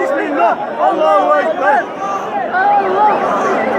Bismillah. Allahu Ekber. Allah.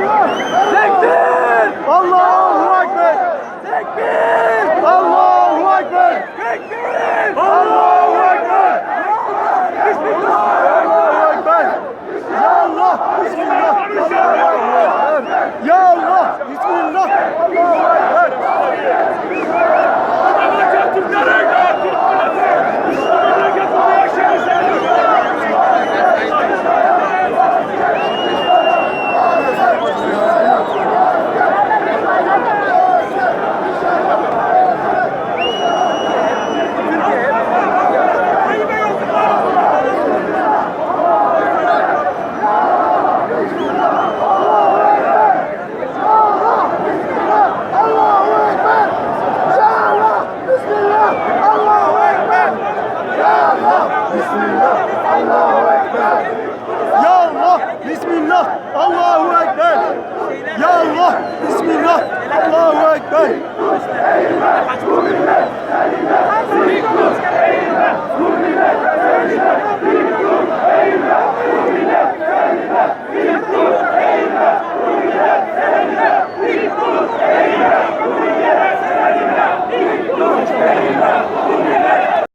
Bismillah. Allahu Ekber. Ya Allah. Bismillah. Allahu Ekber. Ya Allah. Bismillah. Allahu Ekber.